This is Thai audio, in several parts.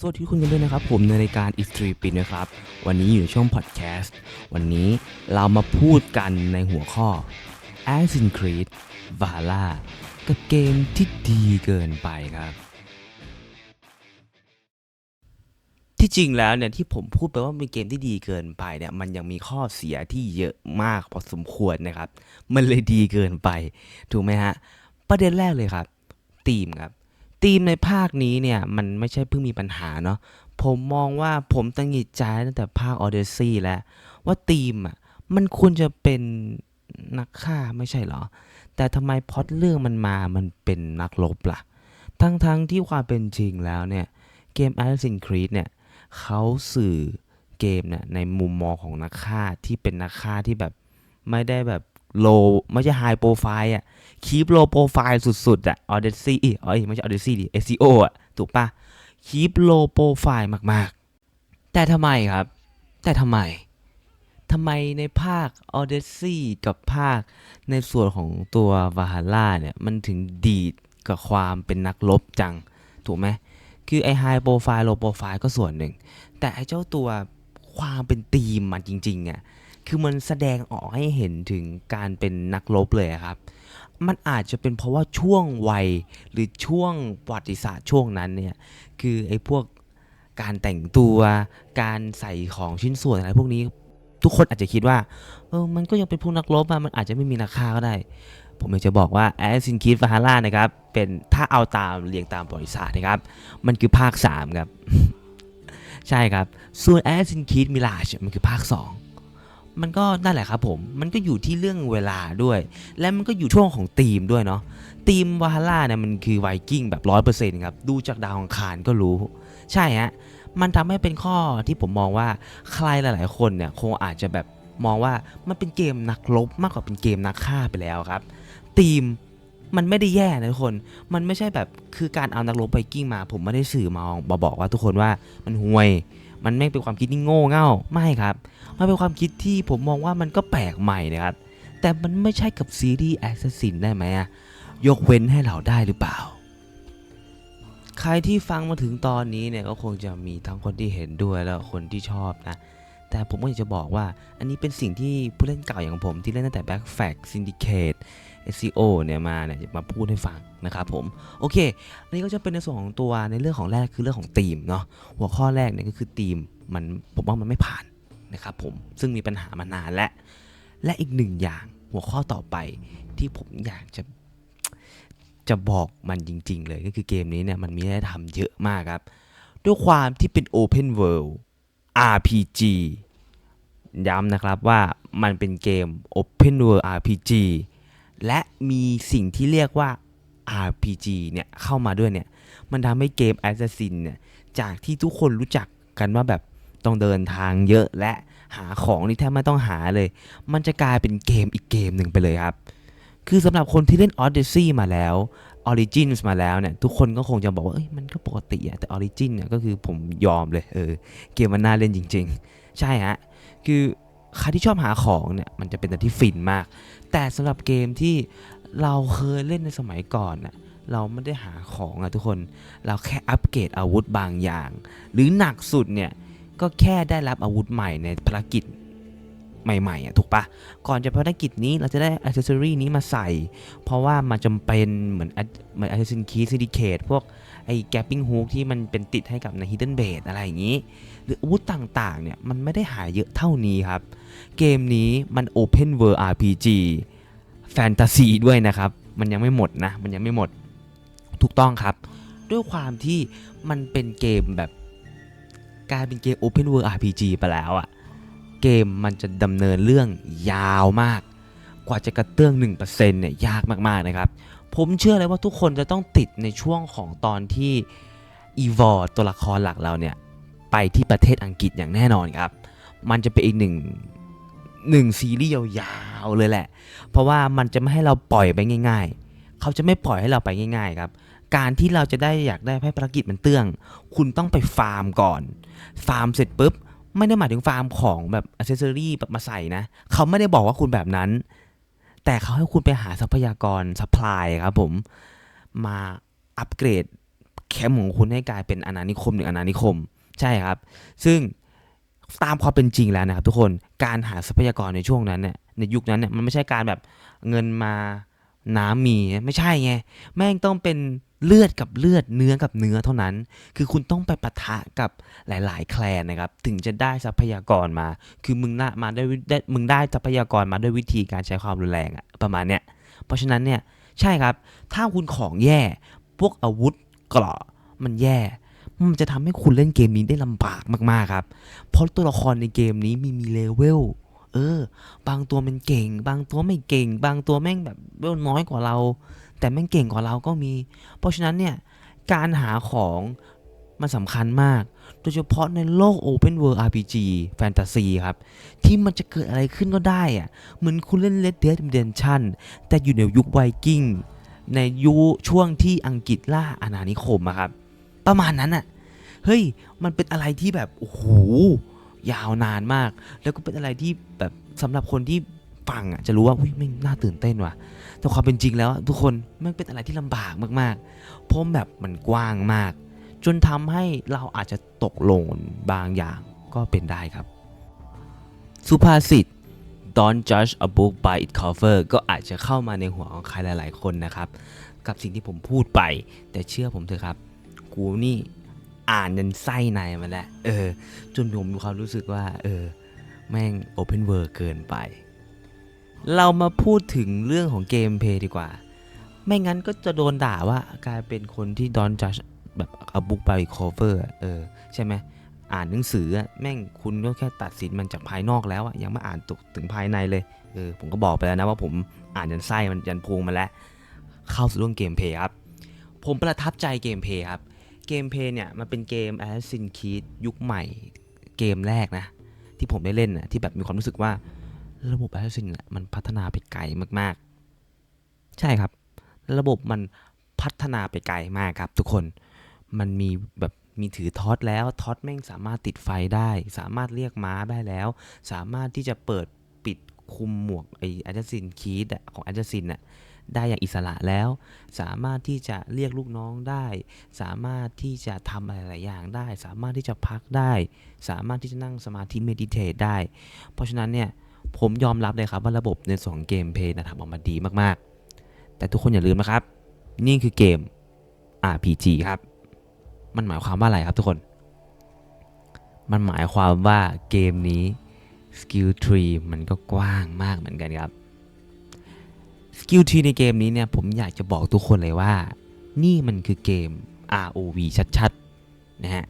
สวัสดีทุกคนกันด้วยนะครับ ผมในรายการ i s t r e e p i n นะครับ วันนี้อยู่ในช่วงพอดแคสต์ วันนี้เรามาพูดกันในหัวข้อ Assassin's Creed Valhalla กับเกมที่ดีเกินไปครับ ที่จริงแล้วเนี่ยที่ผมพูดไปว่าเป็นเกมที่ดีเกินไปเนี่ยมันยังมีข้อเสียที่เยอะมากพอสมควรนะครับ มันเลยดีเกินไป ถูกไหมฮะ ประเด็นแรกเลยครับธีมครับ ธีมในภาคนี้เนี่ยมันไม่ใช่เพิ่งมีปัญหาเนาะผมมองว่าผมตังหิดใจตั้งแต่ภาค Odyssey แล้วว่าธีมอะมันควรจะเป็นนักฆ่าไม่ใช่เหรอ แต่ทำไมพอตเรื่องมันมามันเป็นนักรบล่ะ ทั้งๆทที่ความเป็นจริงแล้วเนี่ย เกม Assassin's Creed เนี่ยเขาสื่อเกมเนี่ยในมุมมองของนักฆ่าที่เป็นนักฆ่าที่แบบไม่ได้แบบ โลไม่ใช่ไฮโปรไฟล์อะคีปโลโปรไฟล์สุดๆอะ Odyssey เอ้ยไม่ใช่ Odyssey ดิ SEO อะถูกปะคีปโลโปรไฟล์มากๆ แต่ทำไมครับ แต่ทำไมทำไมในภาค Odyssey กับภาคในส่วนของตัว Valhalla เนี่ย มันถึงดีดกับความเป็นนักรบจัง ถูกไหมคือไอ้ High Profile Low Profile ก็ส่วนหนึ่ง แต่ไอเจ้าตัวความเป็นทีมมันจริงๆอะ คือมันแสดงออกให้เห็นถึงการเป็นนักรบเลยครับ มันอาจจะเป็นเพราะว่าช่วงวัยหรือช่วงประวัติศาสตร์ช่วงนั้นเนี่ย คือไอ้พวกการแต่งตัว การใส่ของชิ้นส่วนอะไรพวกนี้ ทุกคนอาจจะคิดว่า เออ มันก็ยังเป็นพวกนักรบอะมันอาจจะไม่มีราคาก็ได้ ผมอยากจะบอกว่า Assassin's Creed Valhalla นะครับ เป็นถ้าเอาตามเรียงตามประวัติศาสตร์นะครับ มันคือภาค 3 ครับ ใช่ครับ ส่วน Assassin's Creed Mirage มันคือภาค 2 มันก็นั่นแหละครับผม มันก็อยู่ที่เรื่องเวลาด้วย และมันก็อยู่ช่วงของธีมด้วยเนาะธีมวาฮาร่าเนี่ยมันคือไวกิ้งแบบร้อยเปอร์เซ็นต์ครับ ดูจากดาวอังคารก็รู้ ใช่ฮะ มันทำให้เป็นข้อที่ผมมองว่าใครหลาย ๆ คนเนี่ยคงอาจจะแบบมองว่ามันเป็นเกมนักรบมากกว่าเป็นเกมนักฆ่าไปแล้วครับธีมมันไม่ได้แย่นะทุกคน มันไม่ใช่แบบคือการเอานักรบไวกิ้งมา ผมไม่ได้สื่อมามาบอกว่าทุกคนว่ามันห่วย มันไม่เป็นความคิดที่โง่เง่าไม่ครับ มันเป็นความคิดที่ผมมองว่ามันก็แปลกใหม่นะครับ แต่มันไม่ใช่กับซีรีส์ Assassin ได้ไหมอะยกเว้นให้เราได้หรือเปล่า ใครที่ฟังมาถึงตอนนี้เนี่ยก็คงจะมีทั้งคนที่เห็นด้วยแล้วคนที่ชอบนะ แต่ผมก็อยากจะบอกว่าอันนี้เป็นสิ่งที่ผู้เล่นเก่าอย่างผมที่เล่นตั้งแต่ Back Fact Syndicate SEO เนี่ยมาเนี่ยมาพูดให้ฟังนะครับผมโอเคอันนี้ก็จะเป็นในส่วนของตัวในเรื่องของแรกคือเรื่องของธีมเนาะหัวข้อแรกเนี่ยก็คือธีมมันผมว่ามันไม่ผ่านนะครับผมซึ่งมีปัญหามานานและและอีกหนึ่งอย่างหัวข้อต่อไปที่ผมอยากจะจะบอกมันจริง ๆ เลยก็คือเกมนี้เนี่ยมันมีให้ทำเยอะมากครับ ด้วยความที่เป็น Open World RPG ย้ำนะครับว่ามันเป็นเกม Open World RPG และมีสิ่งที่เรียกว่า RPG เนี่ยเข้ามาด้วยเนี่ย มันทำให้เกม Assassin เนี่ย จากที่ทุกคนรู้จักกันว่าแบบต้องเดินทางเยอะและหาของนี่แทบไม่ต้องหาเลย มันจะกลายเป็นเกมอีกเกมหนึ่งไปเลยครับ คือสำหรับคนที่เล่น Odyssey มาแล้ว Origins มาแล้วเนี่ย ทุกคนก็คงจะบอกว่าเอ้ยมันก็ปกติอะแต่ Origin เนี่ยก็คือผมยอมเลยเออเกมมันน่าเล่นจริง ๆ ใช่ฮะคือ ใครที่ชอบหาของเนี่ยมันจะเป็นอะไรที่ฟินมาก แต่สำหรับเกมที่เราเคยเล่นในสมัยก่อนน่ะเราไม่ได้หาของอะทุกคนเราแค่อัปเกรดอาวุธบางอย่าง หรือหนักสุดเนี่ยก็แค่ได้รับอาวุธใหม่ในภารกิจใหม่ๆอะถูกปะก่อนจะภารกิจนี้เราจะได้อ c เซ s ซอรี่นี้มาใส่ เพราะว่ามันจำเป็นเหมือนเหมือน Assassin's Creed Syndicate พวก ไอ้ Gapping Hook ที่มันเป็นติดให้กับใน Hidden Blade อะไรอย่างนี้ หรืออาวุธต่างๆเนี่ยมันไม่ได้หายเยอะเท่านี้ครับ เกมนี้มัน Open World RPG แฟนตาซีด้วยนะครับ มันยังไม่หมดนะ มันยังไม่หมดถูกต้องครับ ด้วยความที่มันเป็นเกมแบบกลายเป็นเกม Open World RPG ไปแล้วอะเกมมันจะดำเนินเรื่องยาวมาก กว่าจะกระเตื้อง1%เนี่ยยากมากๆนะครับ ผมเชื่อเลยว่าทุกคนจะต้องติดในช่วงของตอนที่ e v o ตัวละครหลักเราเนี่ย ไปที่ประเทศอังกฤษอย่างแน่นอนครับ มันจะเป็นอีกหนึ่งหนึ่งซีรีส์ยาวๆเลยแหละ เพราะว่ามันจะไม่ให้เราปล่อยไปง่าย ๆ เขาจะไม่ปล่อยให้เราไปง่าย ๆ ครับ การที่เราจะได้อยากได้ให้ภารกิจมันเตื้อง คุณต้องไปฟาร์มก่อน ฟาร์มเสร็จปุ๊บ ไม่ได้หมายถึงฟาร์มของแบบอ c เซ s ซอรี่แบบมาใส่นะ เขาไม่ได้บอกว่าคุณแบบนั้น แต่เขาให้คุณไปหาทรัพยากรซัพพลายครับผมมาอัปเกรดแคมป์ของคุณให้กลายเป็นอนานิคมหนึ่งอนานิคม ใช่ครับ ซึ่งตามความเป็นจริงแล้วนะครับ ทุกคนการหาทรัพยากรในช่วงนั้นเนี่ยในยุคนั้นเนี่ยมันไม่ใช่การแบบเงินมาน้ำมีไม่ใช่ไงแม่งต้องเป็น เลือดกับเลือดเนื้อกับเนื้อเท่านั้น คือคุณต้องไปปะทะกับหลาย ๆ แคลนนะครับ ถึงจะได้ทรัพยากรมา คือมึงน่ามาได้ได้มึงได้ทรัพยากรมาด้วยวิธีการใช้ความรุนแรงอะประมาณเนี้ยเพราะฉะนั้นเนี่ยใช่ครับ ถ้าคุณของแย่ พวกอาวุธเกราะมันแย่มันจะทำให้คุณเล่นเกมนี้ได้ลำบากมาก ๆ ครับ เพราะตัวละครในเกมนี้มีมีเลเวล เออ บางตัวมันเก่ง บางตัวไม่เก่ง บางตัวแม่งแบบเวลน้อยกว่าเรา แต่แม่งเก่งกว่าเราก็มี เพราะฉะนั้นเนี่ยการหาของมันสำคัญมาก โดยเฉพาะในโลก Open World RPG Fantasy ครับ ที่มันจะเกิดอะไรขึ้นก็ได้อะเหมือนคุณเล่น Red Dead Redemption แต่อยู่ในยุคไวกิ้ง ในยุช่วงที่อังกฤษล่าอาณานิคมอะครับ ประมาณนั้นอะเฮ้ย มันเป็นอะไรที่แบบ โอ้โห ยาวนานมาก แล้วก็เป็นอะไรที่แบบสำหรับคนที่ฟังอะจะรู้ว่าอุ้ยไม่น่าตื่นเต้นว่ะ แต่ความเป็นจริงแล้วทุกคนมันเป็นอะไรที่ลำบากมากๆเพราะแบบมันกว้างมาก จนทำให้เราอาจจะตกหล่นบางอย่างก็เป็นได้ครับ สุภาษิต don't judge a book by its cover ก็อาจจะเข้ามาในหัวของใครหลาย ๆ คนนะครับ กับสิ่งที่ผมพูดไป แต่เชื่อผมเถอะครับ กูนี่อ่านยันไส้ในมาแล้ว เออ จนผมมีความรู้สึกว่า เออ แม่ง open world เกินไป เรามาพูดถึงเรื่องของเกมเพย์ดีกว่า ไม่งั้นก็จะโดนด่าว่ากลายเป็นคนที่ don't judge แบบ a book by its cover อะเออใช่ไหมอ่านหนังสือแม่งคุณก็แค่ตัดสินมันจากภายนอกแล้วอะยังไม่อ่านตกถึงภายในเลยเออผมก็บอกไปแล้วนะว่าผมอ่านยันไส้มันยันพุงมาแล้ว เข้าสู่เรื่องเกมเพย์ครับ ผมประทับใจเกมเพย์ครับ เกมเพย์เนี่ยมันเป็นเกม Assassin's Creed ยุคใหม่เกมแรกนะ ที่ผมได้เล่นนะที่แบบมีความรู้สึกว่า ระบบ Assassin น่ะมันพัฒนาไปไกลมากๆ ใช่ครับ ระบบมันพัฒนาไปไกลมากครับ ทุกคนมันมีแบบมีถือท็อตแล้วท็อตแม่งสามารถติดไฟได้ สามารถเรียกม้าได้แล้ว สามารถที่จะเปิดปิดคุมหมวกไอแอ s ซินคีดของแอ s ซินน่ะได้อย่างอิสระแล้ว สามารถที่จะเรียกลูกน้องได้ สามารถที่จะทำอะไรหลายอย่างได้ สามารถที่จะพักได้ สามารถที่จะนั่งสมาธิเมดิเทตได้ เพราะฉะนั้นเนี่ย ผมยอมรับเลยครับว่าระบบในสองเกมเพลย์นะทำออกมาดีมากๆ แต่ทุกคนอย่าลืมนะครับ นี่คือเกม RPG ครับ มันหมายความว่าอะไรครับทุกคน มันหมายความว่าเกมนี้ Skill Tree มันก็กว้างมากเหมือนกันครับ Skill Tree ในเกมนี้เนี่ยผมอยากจะบอกทุกคนเลยว่า นี่มันคือเกม ROV ชัดๆนะฮะ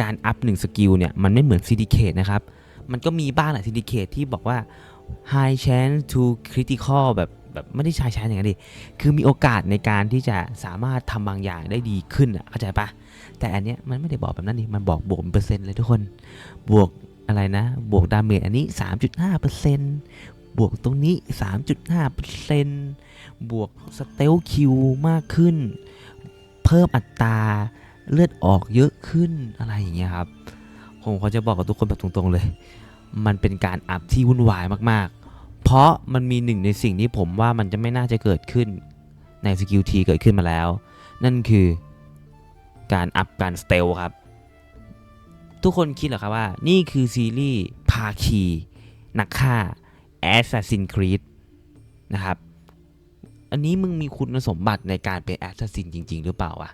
การอัพหนึ่งสกิลเนี่ยมันไม่เหมือน Syndicate นะครับ มันก็มีบ้างแหละ Syndicate ที่บอกว่า High chance to critical แบบแบบไม่ได้ใช้ใช้อย่างนั้นดิ คือมีโอกาสในการที่จะสามารถทำบางอย่างได้ดีขึ้นอะเข้าใจปะแต่อันเนี้ยมันไม่ได้บอกแบบนั้นนี่มันบอกบวกเป็นเปอร์เซ็นต์เลยทุกคน บวกอะไรนะ บวกดาเมจอันนี้ 3.5เปอร์เซ็นต์บวกตรงนี้ 3.5เปอร์เซ็นต์บวกสเตลคิวมากขึ้น เพิ่มอัตราเลือดออกเยอะขึ้นอะไรอย่างเงี้ยครับ ผมขอจะบอกกับทุกคนแบบตรงๆเลย มันเป็นการอัพที่วุ่นวายมากๆ เพราะมันมีหนึ่งในสิ่งที่ผมว่ามันจะไม่น่าจะเกิดขึ้นในสกิลทีเกิดขึ้นมาแล้ว นั่นคือการอัพการสเตลครับ ทุกคนคิดเหรอครับว่า นี่คือซีรีส์ภาคีนักฆ่า Assassin's Creed นะครับ อันนี้มึงมีคุณสมบัติในการเป็น Assassin จริง ๆ หรือเปล่าวะ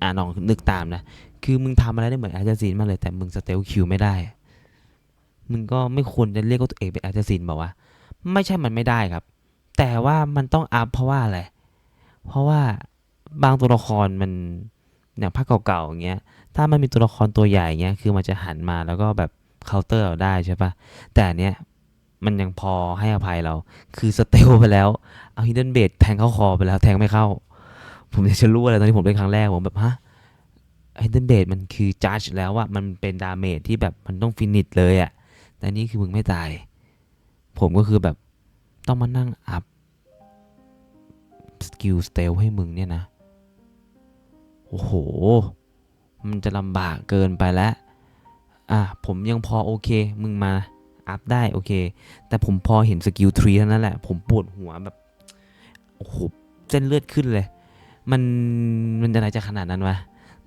อะลองนึกตามนะ คือมึงทำอะไรได้เหมือน Assassin มากเลยแต่มึงสเตลคิวไม่ได้ มึงก็ไม่ควรจะเรียกว่าตัวเองเป็น Assassin บอกว่า ไม่ใช่มันไม่ได้ครับ แต่ว่ามันต้องอัพเพราะว่าอะไร เพราะว่าบางตัวละครมันอย่างภาคเก่าๆอย่างเงี้ย ถ้ามันมีตัวละครตัวใหญ่เงี้ย คือมันจะหันมาแล้วก็แบบเคาน์เตอร์เราได้ใช่ปะแต่เนี้ยมันยังพอให้อภัยเรา คือสเตลไปแล้ว เอาฮิดเดนเบดแทงเข้าคอไปแล้ว แทงไม่เข้า ผมจะรู้อะไรตอนที่ผมเล่นครั้งแรกผมแบบฮะฮิดเดนเบดมันคือจัดแล้วว่ามันเป็นดาเมจที่แบบมันต้องฟินิชเลยอะ แต่นี่คือมึงไม่ตาย ผมก็คือแบบต้องมานั่งอัพสกิลสเตลให้มึงเนี่ยนะ โอ้โห มันจะลำบากเกินไปแล้ว อะ ผมยังพอโอเค มึงมาอัพได้โอเค แต่ผมพอเห็นสกิลทรีเท่านั้นแหละ ผมปวดหัวแบบ โอ้โห เส้นเลือดขึ้นเลย มัน มันจะอะไรจะขนาดนั้นวะ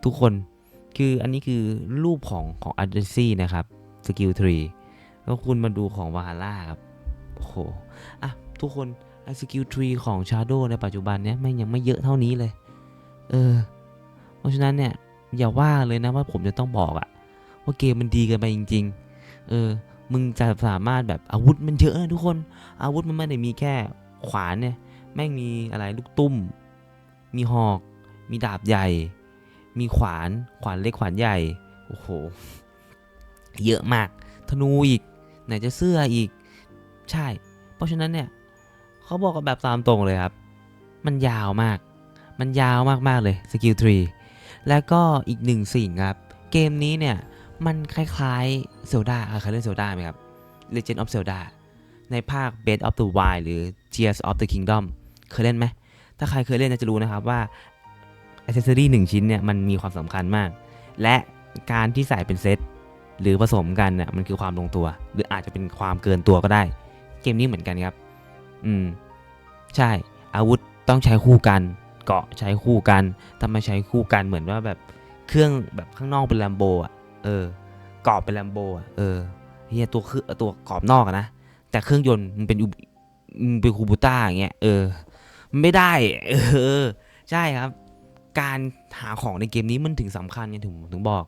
ทุกคน คืออันนี้คือรูปของของ a d r e s s y นะครับ สกิลทรี แล้วคุณมาดูของวาล่าครับโอ้โหอะทุกคนไอสกิลทรีของ Shadow ในปัจจุบันเนี้ยแม่ยังไม่เยอะเท่านี้เลย เออ เพราะฉะนั้นเนี่ยอย่าว่าเลยนะว่าผมจะต้องบอกอะว่าเกมมันดีกินไปจริง ๆ เออ มึงจะสามารถแบบอาวุธมันเยอะนะทุกคน อาวุธมันไม่ได้มีแค่ขวานเนี่ย แม่งมีอะไรลูกตุ้ม มีหอก มีดาบใหญ่ มีขวาน ขวานเล็กขวานใหญ่ โอ้โห เยอะมาก ธนูอีก ไหนจะเสื้ออีก ใช่ เพราะฉะนั้นเนี่ยเขาบอกกันแบบตามตรงเลยครับ มันยาวมาก มันยาวมากๆเลยสกิลทรีแล้วก็อีกหนึ่งสิ่งครับ เกมนี้เนี่ย มันคล้ายๆเซลดาเคยเล่นเซลดาไหมครับ Legend of Zelda ในภาค Breath of the Wild หรือ Tears of the Kingdom เคยเล่นไหม ถ้าใครเคยเล่นน่าจะรู้นะครับว่าอ c เซ s ซอรี่หนึ่งชิ้นเนี่ย มันมีความสำคัญมาก และการที่ใส่เป็นเซต หรือผสมกันน่ยมันคือความลงตัว หรืออาจจะเป็นความเกินตัวก็ได้ เกมนี้เหมือนกันครับ อืม ใช่ อาวุธต้องใช้คู่กัน เกาะใช้คู่กันถ้าไม่ใช้คู่กันเหมือนว่าแบบเครื่องแบบข้างนอกเป็นแลมโบอะ เออ กรอบเป็นแลมโบอะ เออเฮียตัวคือตัวกรอบนอกนะ แต่เครื่องยนต์มันเป็นอุมันเป็นคูบูต้าอย่างเงี้ย เออ ไม่ได้ เออ ใช่ครับ การหาของในเกมนี้มันถึงสำคัญไงถึงถึงบอก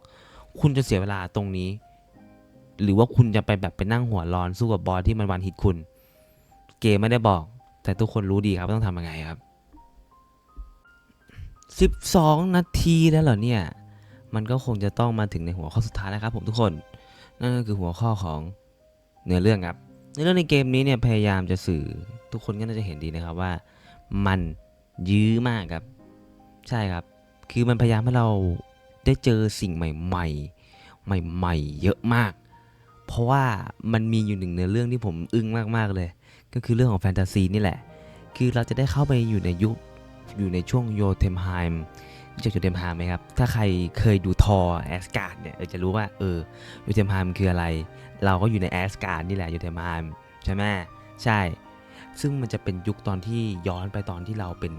คุณจะเสียเวลาตรงนี้ หรือว่าคุณจะไปแบบไปนั่งหัวร้อนสู้กับบอสที่มันวันฮิตคุณ เกมไม่ได้บอก แต่ทุกคนรู้ดีครับว่าต้องทำยังไงครับ 12 นาทีแล้วเหรอเนี่ย มันก็คงจะต้องมาถึงในหัวข้อสุดท้ายแล้วครับผมทุกคนนั่นก็คือหัวข้อของเนื้อเรื่องครับเนื้อเรื่องในเกมนี้เนี่ยพยายามจะสื่อทุกคนก็น่าจะเห็นดีนะครับว่า มันยื้อมากครับ ใช่ครับ คือมันพยายามให้เรา ได้เจอสิ่งใหม่ๆ ใหม่ๆ เยอะมาก เพราะว่ามันมีอยู่หนึ่งเนื้อเรื่องที่ผมอึ้งมากๆเลย ก็คือเรื่องของแฟนตาซีนี่แหละ คือเราจะได้เข้าไปอยู่ในยุคอยู่ในช่วงโยเทมไฮม์รู้จักโยเทมไฮม์ไหมครับ ถ้าใครเคยดูทอแอสการ์ดเนี่ยจะรู้ว่าเออโยเทมไฮม์คืออะไร เราก็อยู่ในแอสการ์ดนี่แหละโยเทมไฮม์ใช่ไหมใช่ ซึ่งมันจะเป็นยุคตอนที่ย้อนไปตอนที่เราเป็น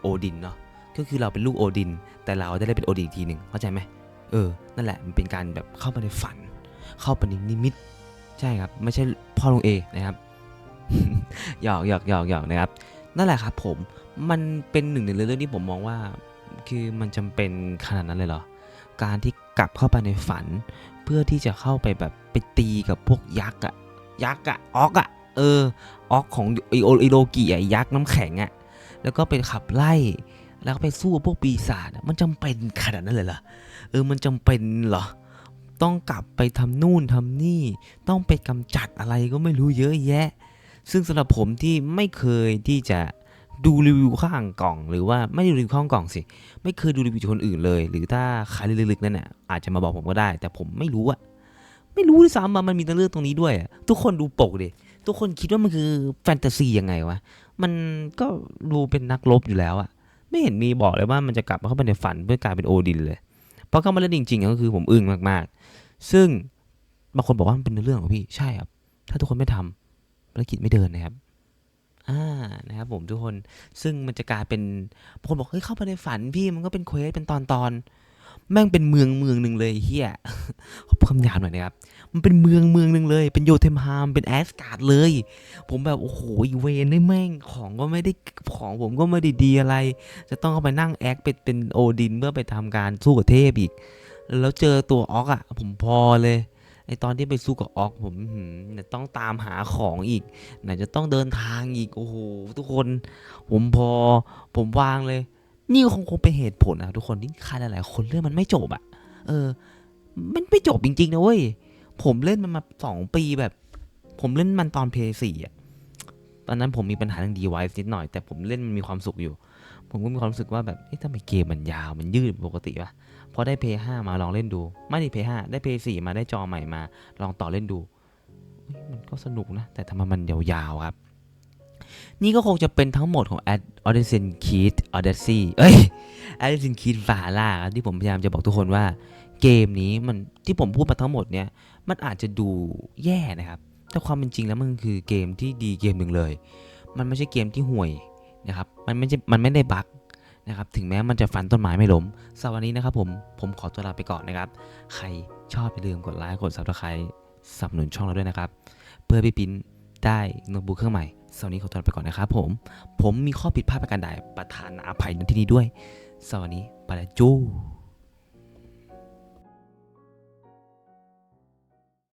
โอดินเนาะ ก็คือเราเป็นลูกโอดิน แต่เราได้เป็นโอดินอีกทีหนึ่งเข้าใจไหมเออ นั่นแหละมันเป็นการแบบเข้าไปในฝัน เข้าไปในนิมิต ใช่ครับ ไม่ใช่พ่อลุงเอนะครับหยอกหยอกหยอกหยอกนะครับ นั่นแหละครับ ผมมันเป็นหนึ่งในเรื่องที่ผมมองว่า คือมันจำเป็นขนาดนั้นเลยเหรอ การที่กลับเข้าไปในฝัน เพื่อที่จะเข้าไปแบบไปตีกับพวกยักษ์อะยักษ์อะออกอะเออออกของไอโอไอโลกิอะยักษ์น้ำแข็งอะแล้วก็ไปขับไล่ แล้วไปสู้กับพวกปีศาจมันจำเป็นขนาดนั้นเลยเหรอเออมันจำเป็นเหรอต้องกลับไปทำนู่นทำนี่ ต้องไปกำจัดอะไรก็ไม่รู้เยอะแยะ ซึ่งสำหรับผมที่ไม่เคยที่จะดูรีวิวข้างกล่อง หรือว่าไม่ดูรีวิวข้างกล่องสิ ไม่เคยดูรีวิวคนอื่นเลย หรือถ้าใครลึกๆนั่นน่ะอาจจะมาบอกผมก็ได้ แต่ผมไม่รู้อะไม่รู้ด้วยซ้ำว่ามันมีตัวเลือกตรงนี้ด้วย ทุกคนดูปกดิทุกคนคิดว่ามันคือแฟนตาซียังไงวะมันก็ดูเป็นนักรบอยู่แล้วอะ ไม่เห็นมีบอกเลยว่ามันจะกลับมาเข้าไปในฝันเพื่อกลายเป็นโอดินเลยพอเข้ามาเล่นจริงๆก็คือผมอึ้งมากๆ ซึ่งบางคนบอกว่ามันเป็นเรื่องของพี่ใช่ครับ ถ้าทุกคนไม่ทำภารกิจไม่เดินนะครับอ่านะครับผมทุกคนซึ่งมันจะกลายเป็นบางคนบอกเฮ้ยเข้าไปในฝันพี่มันก็เป็นเควสเป็นตอนตอน แม่งเป็นเมืองเมืองหนึ่งเลยเฮียขอพูดคำหยาบหน่อยนะครับ มันเป็นเมืองเมืองหนึ่งเลย เป็นโยเทมฮาม เป็นแอสการ์ดเลย ผมแบบโอ้โหอีเวนได้แม่งของก็ไม่ได้ของผมก็ไม่ได้ดีอะไร จะต้องเข้าไปนั่งแอคเป็นเป็นโอดินเพื่อไปทำการสู้กับเทพอีก แล้วเจอตัวออกอะผมพอเลยไอตอนที่ไปสู้กับออกผมหืมเนี่ยต้องตามหาของอีก ไหนจะต้องเดินทางอีก โอ้โห ทุกคน ผมพอ ผมวางเลย นี่ก็คงคงเป็นเหตุผลนะทุกคนที่ใครหลายๆคนเรื่องมันไม่จบอะเออ มันไม่จบจริงๆนะเว้ย ผมเล่นมันมาสองปีแบบ ผมเล่นมันตอนเพย์สี่อะตอนนั้นผมมีปัญหาเรื่องดีไวซ์นิดหน่อย แต่ผมเล่นมันมีความสุขอยู่ ผมก็มีความรู้สึกว่าแบบ เอ๊ะทำไมเกมมันยาว มันยืดปกติวะพอได้เพย์ห้ามาลองเล่นดู ไม่ได้เพย์ห้าได้เพย์สี่มาได้จอใหม่มา ลองต่อเล่นดู มันก็สนุกนะ แต่ทำไมมันยาวๆครับ นี่ก็คงจะเป็นทั้งหมดของแอดออเดนเซนคีดออเดซีเอ้ยแอดเดนเซนคีดฟาล่าที่ผมพยายามจะบอกทุกคนว่าเกมนี้มันที่ผมพูดมาทั้งหมดเนี่ยมันอาจจะดูแย่นะครับ แต่ความเป็นจริงแล้วมันคือเกมที่ดีเกมหนึ่งเลย มันไม่ใช่เกมที่ห่วยนะครับมันไม่ใช่มันไม่ได้บั๊กนะครับถึงแม้มันจะฟันต้นไม้ไม่ล้มสวันนี้นะครับผมผมขอตัวลาไปก่อนนะครับ ใครชอบอย่าลืมกดไลค์กดซับสไครต์สนับสนุนช่องเราด้วยนะครับ เพื่อพี่ปิ้นได้โน้ตบุ๊กเครื่องใหม่ สวัสดีขอตัวไปก่อนนะครับผม ผมมีข้อผิดพลาดประการใดประธานอภัยในที่นี้ด้วย สวัสดีปาจู